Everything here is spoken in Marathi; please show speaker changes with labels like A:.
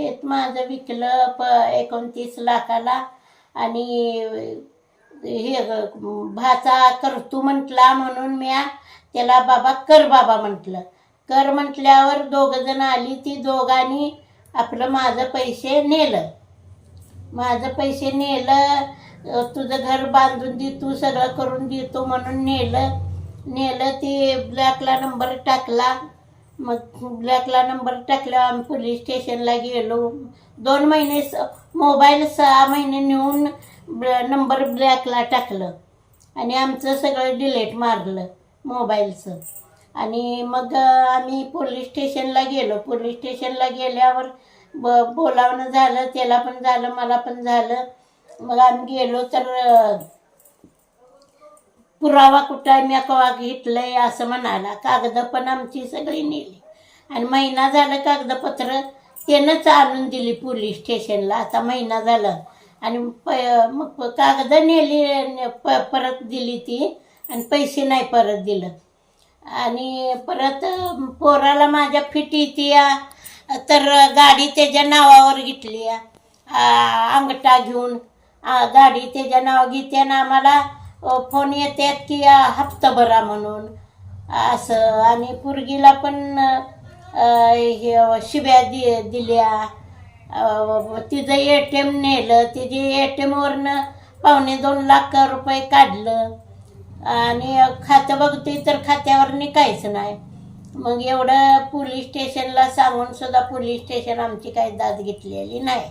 A: शेत माझं विकलं प एकोणतीस लाखाला. आणि हे ग- भाचा करतू म्हटला म्हणून मी त्याला बाबा कर बाबा म्हटलं. कर म्हटल्यावर दोघं जण आली ती दोघांनी आपलं माझं पैसे नेलं. माझं पैसे नेलं तुझं घर बांधून देतो सगळं करून देतो म्हणून नेलं. नेलं ते ब्लॅकला नंबर टाकला. मग ब्लॅकला नंबर टाकल्यावर आम्ही पोलीस स्टेशनला गेलो. दोन महिने स मोबाईल सहा महिने नेऊन ब्ल- नंबर ब्लॅकला टाकलं. आणि आमचं सगळं डिलेट मारलं मोबाईलचं. आणि मग आम्ही पोलीस स्टेशनला गेलो. पोलीस स्टेशनला गेल्यावर ब बोलावणं झालं त्याला पण झालं मला पण झालं. मग आम्ही गेलो तर पुरावा कुठं आहे मी कवा घेतलंय असं म्हणाला. कागदं पण आमची सगळी नेली. आणि महिना झालं कागदपत्र त्यानंच आणून दिली पोलीस स्टेशनला. आता महिना झाला. आणि प मग कागद नेली प परत दिली ती आणि पैसे नाही परत दिलं. आणि परत पोराला माझ्या फिटी ती तर गाडी त्याच्या नावावर घेतली. अंगठा घेऊन गाडी त्याच्या नाव घेते आम्हाला फोन येतात की हप्ता भरा म्हणून. असं. आणि पुरगीला पण हे शिव्या दि दिल्या. तिचं ए टी एम नेलं. तिचे ए टी एमवरनं पावणे दोन लाख रुपये काढलं. आणि खातं बघते तर खात्यावर काहीच नाही. मग एवढं पोलीस स्टेशनला सांगून सुद्धा पोलीस स्टेशन आमची काही दाद घेतलेली नाही.